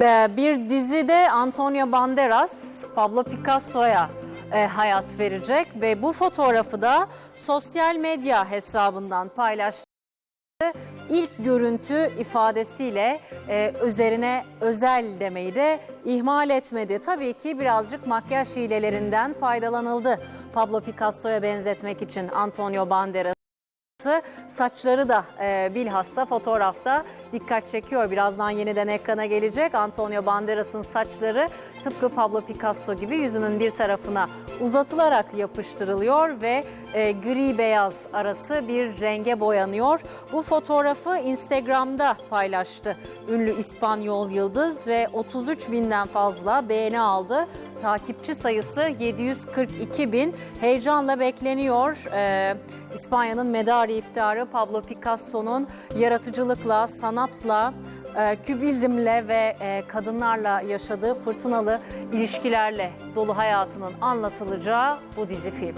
Ee, Bir dizide Antonio Banderas Pablo Picasso'ya e, hayat verecek ve bu fotoğrafı da sosyal medya hesabından paylaştı. İlk görüntü ifadesiyle e, üzerine özel demeyi de ihmal etmedi. Tabii ki birazcık makyaj hilelerinden faydalanıldı. Pablo Picasso'ya benzetmek için Antonio Banderas. Saçları da e, bilhassa fotoğrafta dikkat çekiyor. Birazdan yeniden ekrana gelecek. Antonio Banderas'ın saçları tıpkı Pablo Picasso gibi yüzünün bir tarafına uzatılarak yapıştırılıyor ve e, gri beyaz arası bir renge boyanıyor. Bu fotoğrafı Instagram'da paylaştı ünlü İspanyol yıldız ve 33 binden fazla beğeni aldı. Takipçi sayısı 742 bin. Heyecanla bekleniyor. Ee, İspanya'nın medarı iftiharı Pablo Picasso'nun yaratıcılıkla, sanatla, kübizmle ve e, kadınlarla yaşadığı fırtınalı ilişkilerle dolu hayatının anlatılacağı bu dizi film.